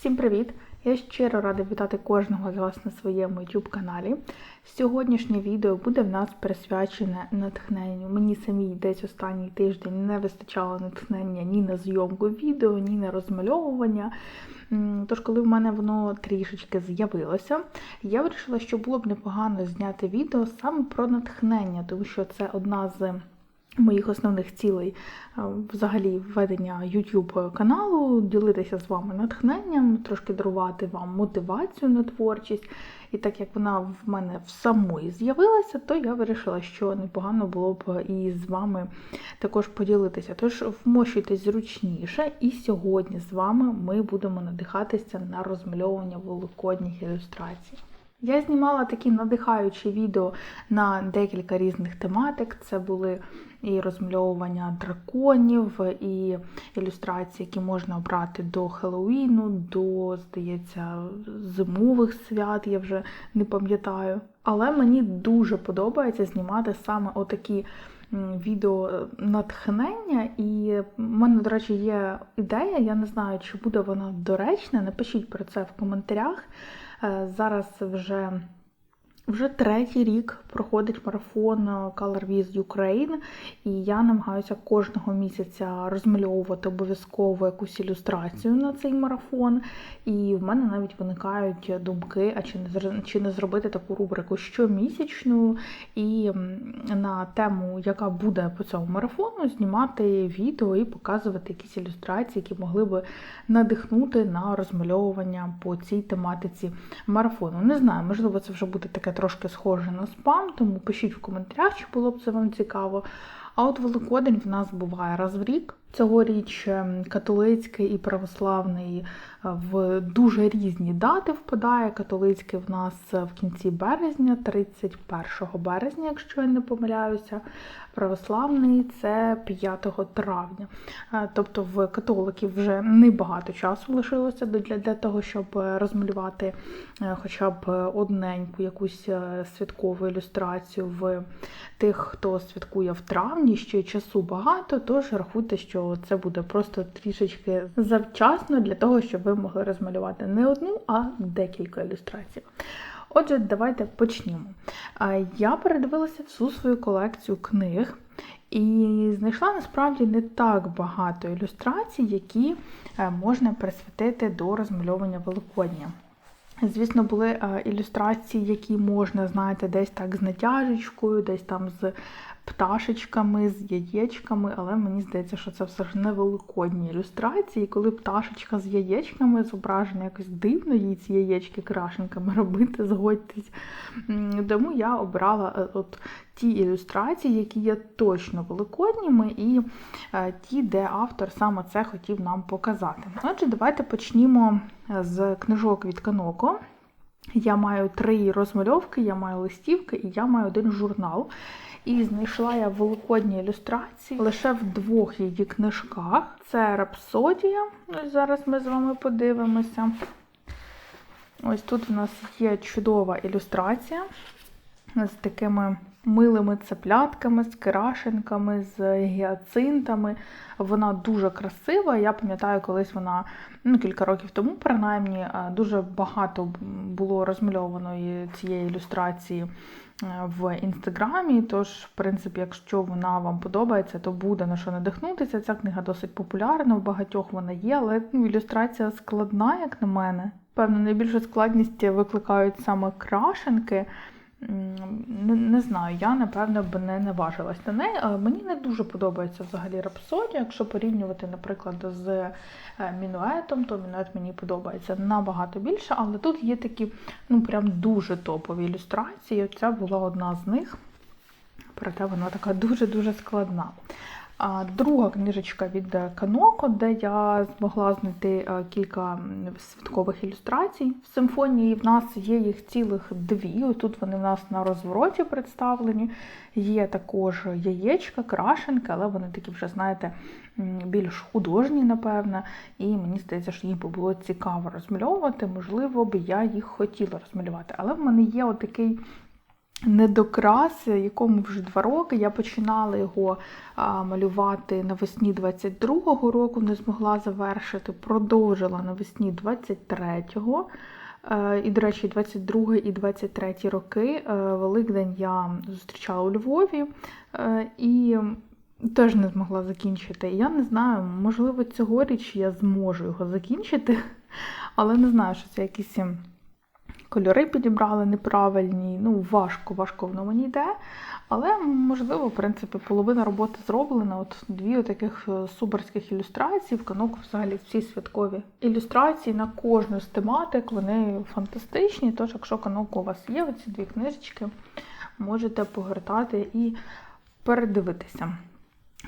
Всім привіт! Я щиро рада вітати кожного з вас на своєму YouTube каналі. Сьогоднішнє відео буде в нас присвячене натхненню. Мені самій десь останній тиждень не вистачало натхнення ні на зйомку відео, ні на розмальовування. Тож, коли в мене воно трішечки з'явилося, я вирішила, що було б непогано зняти відео саме про натхнення, тому що це одна з моїх основних цілей взагалі введення YouTube каналу, ділитися з вами натхненням, трошки дарувати вам мотивацію на творчість. І так як вона в мене в самої з'явилася, то я вирішила, що непогано було б і з вами також поділитися. Тож вмощуйтесь зручніше, і сьогодні з вами ми будемо надихатися на розмальовування великодніх ілюстрацій. Я знімала такі надихаючі відео на декілька різних тематик. Це були і розмальовування драконів, і ілюстрації, які можна обрати до Хеллоуіну, до, здається, зимових свят, я вже не пам'ятаю. Але мені дуже подобається знімати саме отакі відео натхнення. І в мене, до речі, є ідея. Я не знаю, чи буде вона доречна. Напишіть про це в коментарях. Е, Зараз вже вже третій рік проходить марафон е, Color With Ukraine, і я намагаюся кожного місяця розмальовувати обов'язково якусь ілюстрацію на цей марафон. І в мене навіть виникають думки, а чи не чи не зробити таку рубрику щомісячну і на тему, яка буде по цьому марафону, знімати відео і показувати якісь ілюстрації, які могли би надихнути на розмальовування по цій тематиці марафону. Не знаю, можливо, це вже буде таке трошки схоже на спам, тому пишіть в коментарях, чи було б це вам цікаво. А от Великодень в нас буває раз в рік. Цьогоріч ем, католицький і православний е, в дуже різні дати впадає. Католицький в нас в кінці березня, 31 березня, якщо я не помиляюся. Православний це 5 травня. Е, Тобто в католиків вже небагато часу лишилося для, того, щоб розмалювати е, хоча б одненьку якусь е, святкову ілюстрацію в тих, хто святкує в травні, ще часу багато, тож рахуйте, що це буде просто трішечки завчасно для того, щоб ви могли розмалювати не одну, а декілька ілюстрацій. Отже, давайте почнімо. Я передивилася всю свою колекцію книг і знайшла насправді не так багато ілюстрацій, які е, можна присвятити до розмальовування Великодня. Звісно, були е, ілюстрації, які можна, знаєте, десь так з натяжечкою, десь там з пташечками, з яєчками, але мені здається, що це все ж не великодні ілюстрації. Коли пташечка з яєчками зображена якось дивно, їй ці яєчки крашенками робити, згодьтесь. Тому я обрала е, от ті ілюстрації, які є точно великодніми, і е, ті, де автор саме це хотів нам показати. Отже, давайте почнімо з книжок від Каноко. Я маю три розмальовки, я маю листівки і я маю один журнал. І знайшла я великодні ілюстрації лише в двох її книжках. Це Рапсодія. Зараз ми з вами подивимося. Ось тут в нас є чудова ілюстрація з такими милими цеплятками, з крашенками, з гіацинтами. Вона дуже красива. Я пам'ятаю, колись вона ну, кілька років тому, принаймні, е, дуже багато було розмальованої цієї ілюстрації е, в інстаграмі. Тож, в принципі, якщо вона вам подобається, то буде на що надихнутися. Ця книга досить популярна, в багатьох вона є, але ну, ілюстрація складна, як на мене. Певно, найбільшу складність викликають саме крашенки. Не, не знаю, я напевно б не наважилась на неї. Мені не дуже подобається взагалі рапсодія. Якщо порівнювати, наприклад, з е, мінуетом, то мінует мені подобається набагато більше, але тут є такі ну прям дуже топові ілюстрації. Ця була одна з них, проте вона така дуже-дуже складна. Друга книжечка від Каноко, де я змогла знайти е, кілька святкових ілюстрацій. В симфонії в нас є їх цілих дві. Тут вони в нас на розвороті представлені. Є також яєчка, крашенки, але вони такі вже, знаєте, більш художні, напевне. І мені здається, що їх би було цікаво розмальовувати. Можливо, б я їх хотіла розмалювати. Але в мене є отакий недокрас, якому вже два роки. Я починала його малювати навесні 22-го року, не змогла завершити, продовжила навесні 23-го. Е, І, до речі, 22 і 23 роки е, Великдень я зустрічала у Львові е, і теж не змогла закінчити. Я не знаю, можливо, цьогоріч я зможу його закінчити, але не знаю, що це якісь кольори підібрали неправильні. Ну, важко, важко воно мені йде. Але, можливо, в принципі, половина роботи зроблена. От дві таких е, суперських ілюстрацій. В каноку взагалі всі святкові ілюстрації на кожну з тематик. Вони фантастичні. Тож, якщо каноку у вас є, оці дві книжечки, можете погортати і передивитися.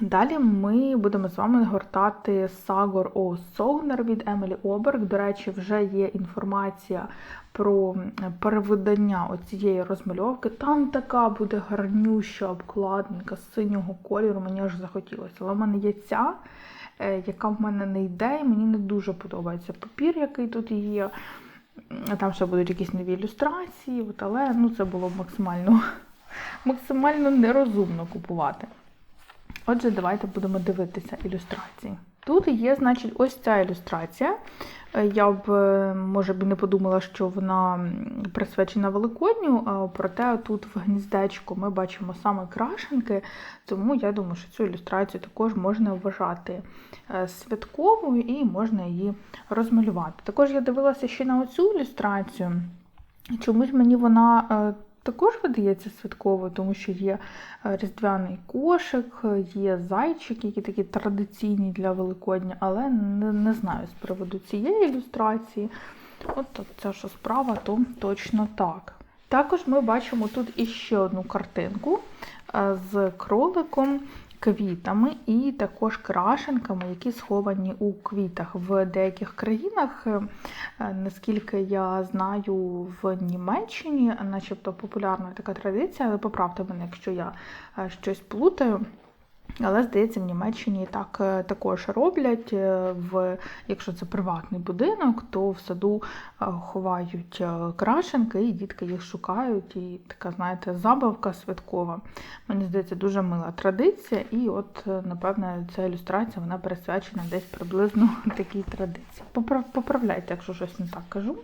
Далі ми будемо з вами гортати Сагор О Согнер від Емілі Оберг. До речі, вже є інформація про перевидання оцієї розмальовки. Там така буде гарнюща обкладинка синього кольору, мені аж захотілося. Але в мене є ця, е, яка в мене не йде, і мені не дуже подобається папір, який тут є. Там ще будуть якісь нові ілюстрації, але ну, це було максимально, максимально нерозумно купувати. Отже, давайте будемо дивитися ілюстрації. Тут є, значить, ось ця ілюстрація. Е, Я б, е, може б, не подумала, що вона присвячена Великодню, проте тут в гніздечку ми бачимо саме крашенки, тому я думаю, що цю ілюстрацію також можна вважати е, святковою і можна її розмалювати. Також я дивилася ще на оцю ілюстрацію. Чомусь мені вона також видається святково, тому що є е, різдвяний кошик, є зайчики, які такі традиційні для Великодня, але не, не знаю з приводу цієї ілюстрації. От ця що справа, то точно так. Також ми бачимо тут іще одну картинку е, з кроликом квітами і також крашенками, які сховані у квітах. В деяких країнах, е, наскільки я знаю, в Німеччині, начебто популярна така традиція, але поправте мене, якщо я е, щось плутаю. Але, здається, в Німеччині так е, також роблять. Е, в, Якщо це приватний будинок, то в саду е, ховають крашенки, і дітки їх шукають. І така, знаєте, забавка святкова. Мені здається, дуже мила традиція. І от, напевне, ця ілюстрація вона присвячена десь приблизно такій традиції. Поправляйте, якщо щось не так кажу.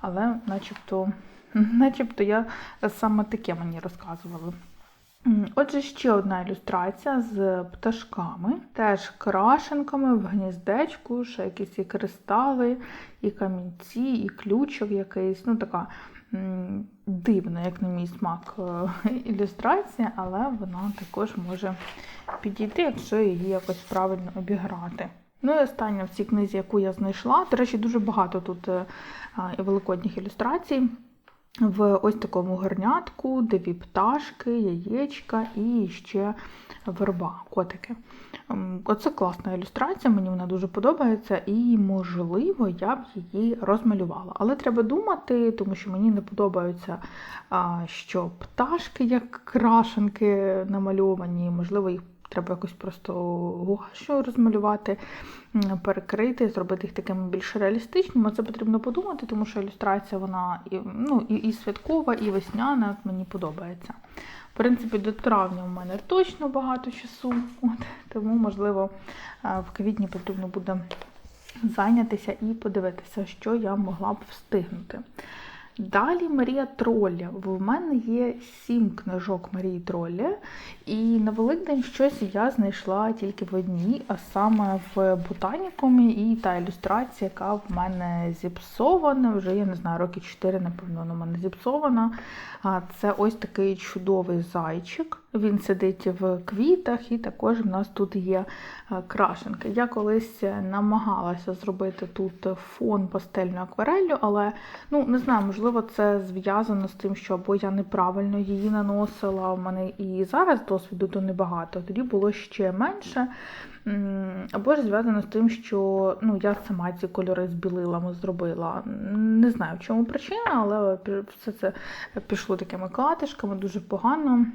Але начебто, начебто я саме таке мені розказувала. Отже, ще одна ілюстрація з пташками, теж крашенками в гніздечку, ще якісь і кристали, і камінці, і ключок якийсь. Ну, така дивна, як на мій смак, е, ілюстрація, але вона також може підійти, якщо її якось правильно обіграти. Ну і остання в цій книзі, яку я знайшла, до речі, дуже багато тут е, великодніх ілюстрацій в ось такому горнятку, дві пташки, яєчка і ще верба, котики. Ем, оце класна ілюстрація, мені вона дуже подобається, і, можливо, я б її розмалювала. Але треба думати, тому що мені не подобаються, що пташки, як крашенки намальовані, можливо, їх треба якось просто гуашю розмалювати, перекрити, зробити їх такими більш реалістичними. Це потрібно подумати, тому що ілюстрація вона і, ну, і, і святкова, і весняна, мені подобається. В принципі, до травня у мене точно багато часу, от, тому, можливо, в квітні потрібно буде зайнятися і подивитися, що я могла б встигнути. Далі Марія Тролля. В мене є сім книжок Марії Тролля, і на Великдень щось я знайшла тільки в одній, а саме в ботанікумі, і та ілюстрація, яка в мене зіпсована, вже я не знаю, роки 4, напевно, вона в мене зіпсована. Це ось такий чудовий зайчик. Він сидить в квітах, і також в нас тут є крашенки. Я колись намагалася зробити тут фон пастельну акварелью, але ну не знаю, можливо, це зв'язано з тим, що або я неправильно її наносила. У мене і зараз досвіду то небагато, тоді було ще менше. Або ж зв'язано з тим, що ну, я сама ці кольори з білилами зробила. Не знаю, в чому причина, але все це пішло такими катишками, дуже погано.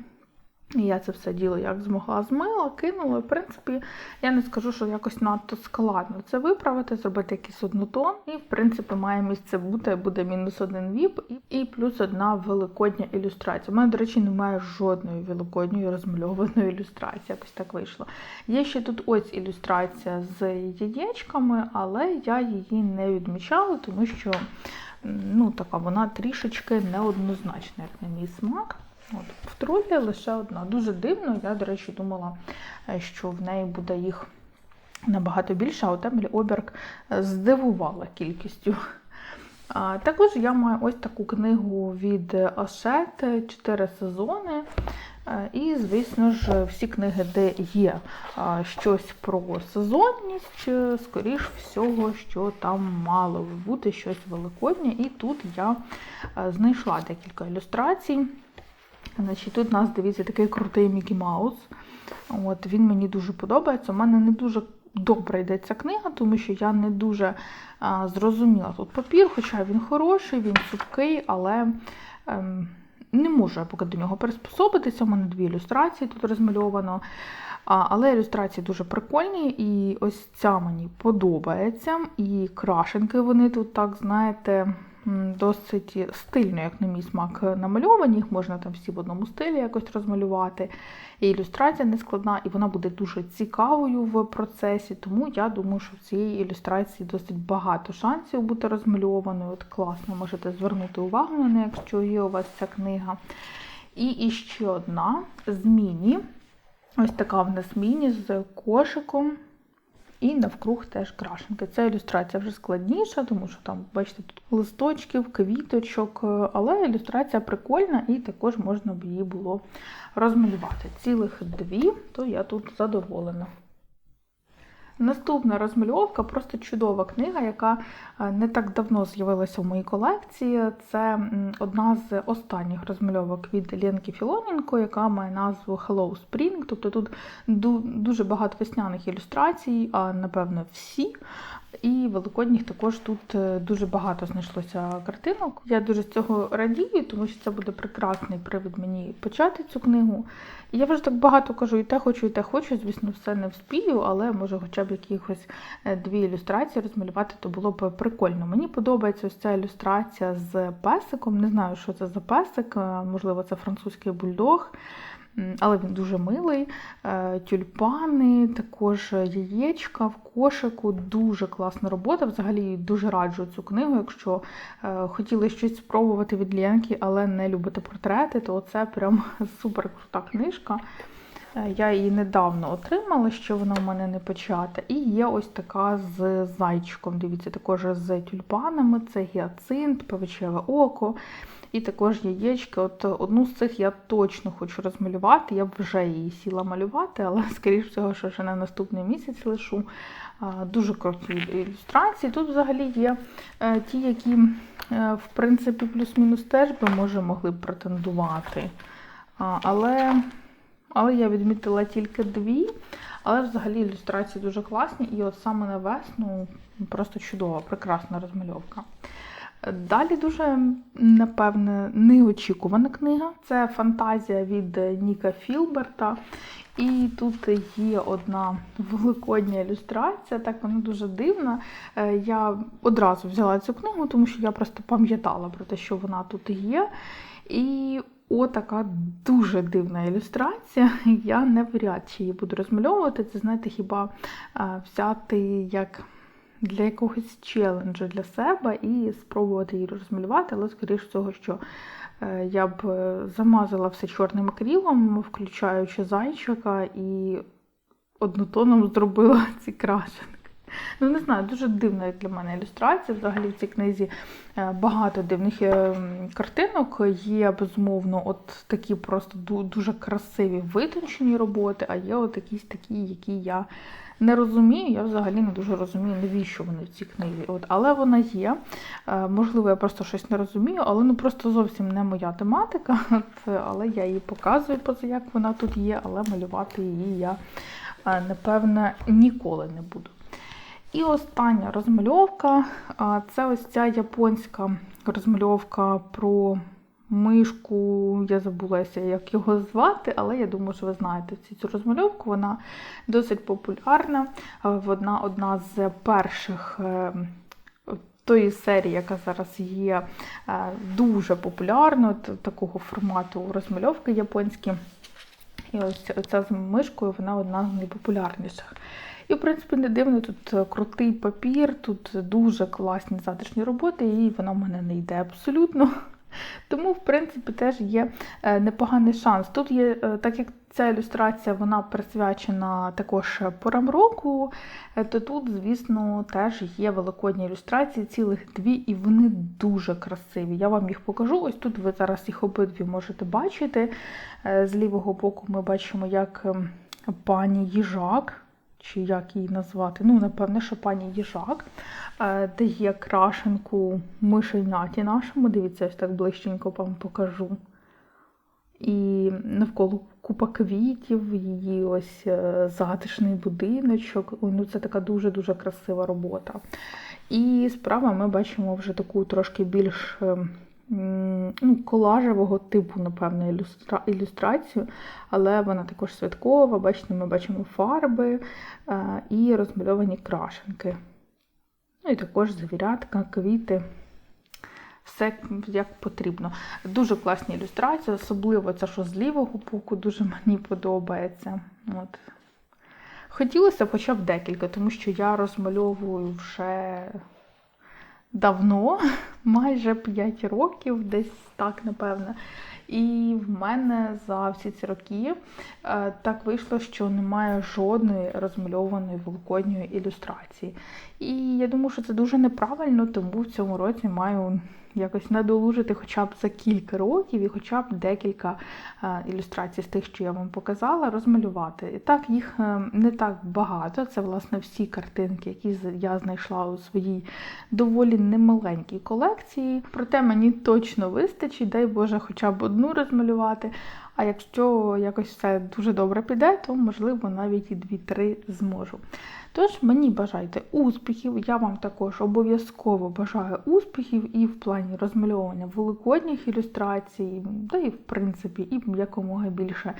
Я це все діло як змогла змила, кинула. В принципі, я не скажу, що якось надто складно це виправити, зробити якийсь однотон. І, в принципі, має місце бути, буде мінус один віп і плюс одна великодня ілюстрація. У мене, до речі, немає жодної великодньої розмальованої ілюстрації. Якось так вийшло. Є ще тут ось ілюстрація з яєчками, але я її не відмічала, тому що ну, така вона трішечки неоднозначна, як на мій смак. От, В тролі лише одна. Дуже дивно. Я, до речі, думала, е, що в неї буде їх набагато більше, а от Емілі Оберг е, здивувала кількістю. Також я маю ось таку книгу від Ашет, 4 сезони. Е, І, звісно ж, всі книги, де є щось про сезонність, скоріш всього, що там мало бути щось великоднє. І тут я знайшла декілька ілюстрацій. Значить, Тут у нас, дивіться, такий крутий Мікі Маус. От, Він мені дуже подобається. У мене не дуже добре йдеться книга, тому що я не дуже а, зрозуміла тут папір, хоча він хороший, він супкий, але ем, не можу я поки до нього приспособитися. У мене дві ілюстрації тут розмальовано. А, але ілюстрації дуже прикольні, і ось ця мені подобається. І крашенки вони тут, так, знаєте, досить стильно, як на мій смак, намальовані. Їх можна там всі в одному стилі якось розмалювати. І ілюстрація не складна, і вона буде дуже цікавою в процесі. Тому я думаю, що в цій ілюстрації досить багато шансів бути розмальованою. От класно, можете звернути увагу на неї, якщо є у вас ця книга. І іще одна з міні. Ось така в нас міні з кошиком. І навкруг теж крашенки. Ця ілюстрація вже складніша, тому що там, бачите, тут листочків, квіточок, але ілюстрація прикольна і також можна б її було розмалювати. Цілих дві, то я тут задоволена. Наступна розмальовка просто чудова книга, яка е, не так давно з'явилася в моїй колекції. Це одна з останніх розмальовок від Ленки Філоненко, яка має назву Hello Spring. Тобто тут дуже багато весняних ілюстрацій, а напевно всі. І великодніх також тут е, дуже багато знайшлося картинок. Я дуже з цього радію, тому що це буде прекрасний привід мені почати цю книгу. Я вже так багато кажу, і те хочу, і те хочу. Звісно, все не вспію, але може хоча б якихось е, дві ілюстрації розмалювати, то було б прикольно. Мені подобається ось ця ілюстрація з песиком. Не знаю, що це за песик, е, можливо, це французький бульдог але він дуже милий. Е, тюльпани, також яєчка в кошику, дуже класна робота. Взагалі дуже раджу цю книгу. Якщо е, хотіли щось спробувати від Ленки, але не любите портрети, то це прям супер крута книжка. Е, я її недавно отримала, що вона в мене не почата. І є ось така з зайчиком. Дивіться, також з тюльпанами, це гіацинт, павичеве око. І також яєчки. От Одну з цих я точно хочу розмалювати. Я б вже її сіла малювати, але, скоріш всього, що вже на наступний місяць лишу. Дуже круті ілюстрації. Тут взагалі є е, ті, які, е, в принципі, плюс-мінус теж би може могли б претендувати. Але але я відмітила тільки дві. Але взагалі ілюстрації дуже класні. І от саме на весну просто чудова, прекрасна розмальовка. Далі дуже, напевне, неочікувана книга. Це фантазія від Ніка Філберта. І тут є одна великодня ілюстрація, так вона дуже дивна. Е, я одразу взяла цю книгу, тому що я просто пам'ятала про те, що вона тут є. І отака дуже дивна ілюстрація. Я не вряд чи її буду розмальовувати. Це, знаєте, хіба е, взяти як для якогось челенджу для себе і спробувати її розмалювати, але, скоріш цього, що е, я б е, замазала все чорним акрилом, включаючи зайчика, і однотоном зробила ці крашенки. Ну, не знаю, дуже дивна для мене ілюстрація. Взагалі в цій книзі е, багато дивних картинок. Є, безумовно, от такі просто дуже красиві витончені роботи, а є от якісь такі, які я не розумію, я взагалі не дуже розумію, навіщо вони в цій книзі. От, Але вона є. Е, можливо, я просто щось не розумію, але ну просто зовсім не моя тематика. От, але я її показую, поза як вона тут є, але малювати її я, е, напевне, ніколи не буду. І остання розмальовка це ось ця японська розмальовка про мишку, я забулася, як його звати, але я думаю, що ви знаєте цю, розмальовку. Вона досить популярна. Вона одна з перших. е, Тої серії, яка зараз є е, дуже популярною, такого формату розмальовки японські. І ось ця з мишкою, вона одна з найпопулярніших. І, в принципі, не дивно, тут е, крутий папір, тут дуже класні затишні роботи, і вона в мене не йде абсолютно. Тому, в принципі, теж є е, непоганий шанс. Тут є, е, так як ця ілюстрація вона присвячена також порам року, то тут, звісно, теж є великодні ілюстрації, цілих дві, і вони дуже красиві. Я вам їх покажу. Ось тут ви зараз їх обидві можете бачити. З лівого боку ми бачимо, як ем, пані їжак, чи як її назвати, ну, напевне, що пані їжак, е, дає крашенку мишеняті нашому. Дивіться, ось так ближченько вам покажу. І навколо купа квітів, її ось е, затишний будиночок. Ну це така дуже-дуже красива робота. І справа ми бачимо вже таку трошки більш е, м, ну, колажевого типу, напевно, ілюстра... ілюстрацію, але вона також святкова. Бачите, ми бачимо фарби е, і розмальовані крашенки. Ну і також завірятка, квіти. Все як потрібно. Дуже класні ілюстрації, особливо це, що з лівого боку, дуже мені подобається. От. Хотілося хоча б декілька, тому що я розмальовую вже давно, майже 5 років, десь так, напевно. І в мене за всі ці роки е, так вийшло, що немає жодної розмальованої великодньої ілюстрації. І я думаю, що це дуже неправильно, тому в цьому році маю якось надолужити хоча б за кілька років і хоча б декілька е, ілюстрацій з тих, що я вам показала, розмалювати. І так, їх е, не так багато. Це, власне, всі картинки, які я знайшла у своїй доволі немаленькій колекції. Проте мені точно вистачить, дай Боже, хоча б одну розмалювати. А якщо якось все дуже добре піде, то можливо навіть і дві-три зможу. Тож мені бажайте успіхів. Я вам також обов'язково бажаю успіхів і в плані розмальовування великодніх ілюстрацій, та і в принципі, і якомога більше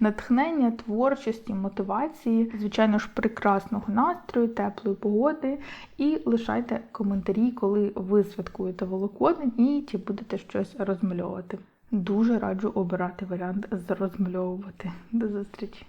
натхнення, творчості, мотивації, звичайно ж, прекрасного настрою, теплої погоди. І лишайте коментарі, коли ви святкуєте Великодень і чи будете щось розмальовувати. Дуже раджу обирати варіант з розмальовувати. До зустрічі!